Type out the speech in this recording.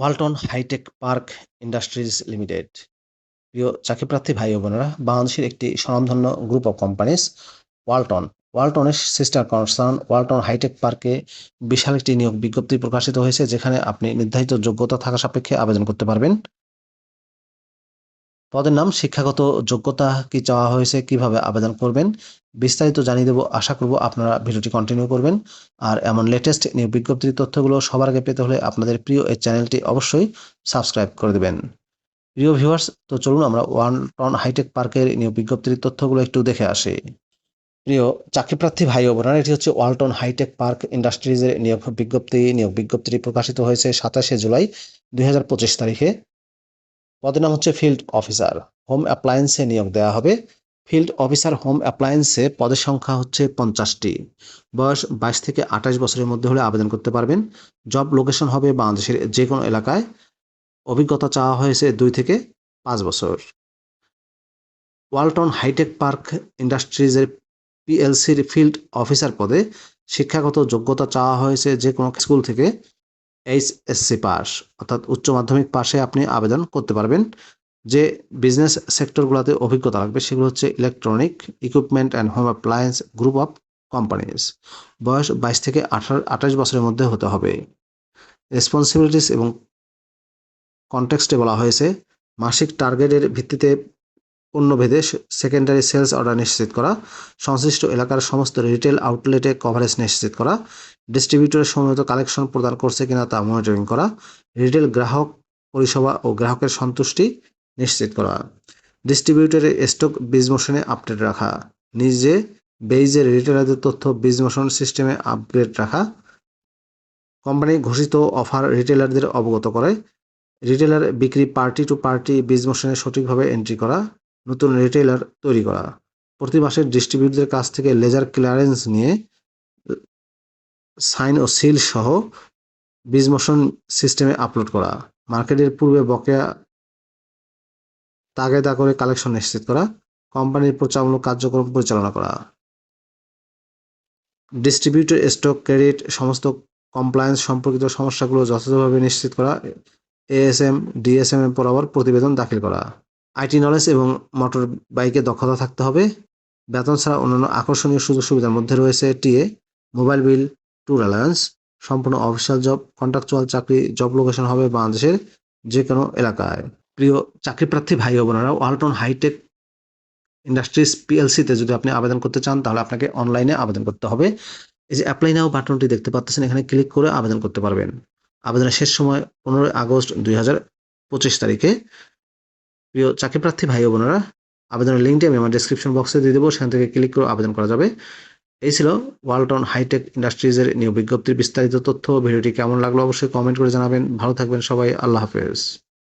Walton hi tech park industries limited. প্রিয় চাকরিপ্রার্থী ভাই ও বোনেরা, বাংলাদেশের একটি স্বনামধন্য group of companies Walton. ওয়ালটনের sister concern Walton hi tech পার্কে বিশাল একটি নিয়োগ বিজ্ঞপ্তি প্রকাশিত হয়েছে, যেখানে আপনি নির্ধারিত যোগ্যতা থাকা সাপেক্ষে আবেদন করতে পারবেন। পদের নাম, শিক্ষাগত যোগ্যতা কি চাওয়া হয়েছে, কীভাবে আবেদন করবেন, বিস্তারিত জানিয়ে দেবো। আশা করব আপনারা ভিডিওটি কন্টিনিউ করবেন। আর এমন লেটেস্ট নিয়োগ বিজ্ঞপ্তির তথ্যগুলো সবার আগে পেতে হলে আপনাদের প্রিয় এই চ্যানেলটি অবশ্যই সাবস্ক্রাইব করে দেবেন। প্রিয় ভিউয়ার্স তো চলুন আমরা ওয়ান টন হাইটেক পার্কের নিয়োগ বিজ্ঞপ্তির তথ্যগুলো একটু দেখে আসি। প্রিয় চাকরিপ্রার্থী ভাই বোনেরা, এটি হচ্ছে ওয়ালটন হাইটেক পার্ক ইন্ডাস্ট্রিজের নিয়োগ বিজ্ঞপ্তি। নিয়োগ বিজ্ঞপ্তিটি প্রকাশিত হয়েছে সাতাশে জুলাই দুই হাজার পঁচিশ তারিখে। পদের নাম হচ্ছে ফিল্ড অফিসার হোম অ্যাপ্লায়েন্সে নিয়োগ দেওয়া হবে। ফিল্ড অফিসার হোম অ্যাপ্লায়েন্সে পদের সংখ্যা হচ্ছে পঞ্চাশটি। বয়স বাইশ থেকে আঠাশ বছরের মধ্যে হলে আবেদন করতে পারবেন। জব লোকেশন হবে বাংলাদেশের যে কোনো এলাকায়। অভিজ্ঞতা চাওয়া হয়েছে দুই থেকে পাঁচ বছর। ওয়ালটন হাইটেক পার্ক ইন্ডাস্ট্রিজের পিএলসির ফিল্ড অফিসার পদে শিক্ষাগত যোগ্যতা চাওয়া হয়েছে যে কোনো স্কুল থেকে। এইচএসসি পাস অর্থাৎ উচ্চ মাধ্যমিক পাশে আপনি আবেদন করতে পারবেন। যে বিজনেস সেক্টরগুলোতে অভিজ্ঞতা লাগবে সেগুলো হচ্ছে electronic equipment and home appliance group of companies বয়স বাইশ থেকে আঠারো, আঠাশ বছরের মধ্যে হতে হবে। রেসপন্সিবিলিটিস এবং কনটেক্সটে বলা হয়েছে। মাসিক টার্গেটের ভিত্তিতে পণ্যভেদে সেকেন্ডারি সেলস অর্ডার নিশ্চিত করা, সংশ্লিষ্ট এলাকার সমস্ত রিটেল আউটলেটে কভারেজ নিশ্চিত করা ডিস্ট্রিবিউটরের সময়মতো কালেকশন প্রদান করছে কিনা তা মনিটরিং করা রিটেল গ্রাহক পরিষেবা ও গ্রাহকের সন্তুষ্টি নিশ্চিত করা ডিস্ট্রিবিউটরের স্টক বীজ মোশনে আপডেট রাখা, নিজে বেইজের রিটেলারদের তথ্য বীজ মোশন সিস্টেমে আপগ্রেড রাখা কোম্পানি ঘোষিত অফার রিটেলারদের অবগত করে রিটেলার বিক্রি পার্টি টু পার্টি বীজ মোশনে সঠিকভাবে এন্ট্রি করা নতুন রিটেলার তৈরি করা। প্রতি মাসে ডিস্ট্রিবিউটরদের কাছ থেকে লেজার ক্লিয়ারেন্স নিয়ে সাইন ও সিল সহ বীজ মোশন সিস্টেমে আপলোড করা। মার্কেটের পূর্বে বকেয়া তাগেদা করে কালেকশন নিশ্চিত করা। কোম্পানির প্রচারমূলক কার্যক্রম পরিচালনা করা। ডিস্ট্রিবিউটর স্টক ক্রেডিট সমস্ত কমপ্লায়েন্স সম্পর্কিত সমস্যাগুলো যথাযথভাবে নিশ্চিত করা। এএসএম ডিএসএম বরাবর প্রতিবেদন দাখিল করা। আইটি নলেজ এবং মোটর বাইকে দক্ষতা থাকতে হবে। বেতন ছাড়া অন্যান্য আকর্ষণীয় সুযোগ সুবিধার মধ্যে রয়েছে TA mobile bill tour allowance সম্পূর্ণ অফিসিয়াল জব কন্ট্রাকচুয়াল চাকরি জব লোকেশন হবে বাংলাদেশের যে কোনো এলাকায়। প্রিয় চাকরিপ্রার্থী ভাই ও বোনেরা ওয়ালটন হাইটেক ইন্ডাস্ট্রিজ পিএলসিতে যদি আপনি আবেদন করতে চান, তাহলে আপনাকে অনলাইনে আবেদন করতে হবে। এই যে অ্যাপ্লাই নাও বাটনটি দেখতে পাচ্ছেন, এখানে ক্লিক করে আবেদন করতে পারবেন। আবেদনের শেষ সময় পনেরোই আগস্ট দুই হাজার পঁচিশ তারিখে। প্রিয় চাকরি প্রার্থী ভাই বোনেরা, আবেদনের লিঙ্কটি আমি আমার ডিসক্রিপশন বক্সে দিয়ে দেবো, সেখান থেকে ক্লিক করে আবেদন করা যাবে। এই ছিল ওয়ালটন হাইটেক ইন্ডাস্ট্রিজের নিয়োগ বিজ্ঞপ্তির বিস্তারিত তথ্য। ভিডিওটি কেমন লাগল অবশ্যই কমেন্ট করে জানাবেন। ভালো থাকবেন সবাই, আল্লাহ হাফেজ।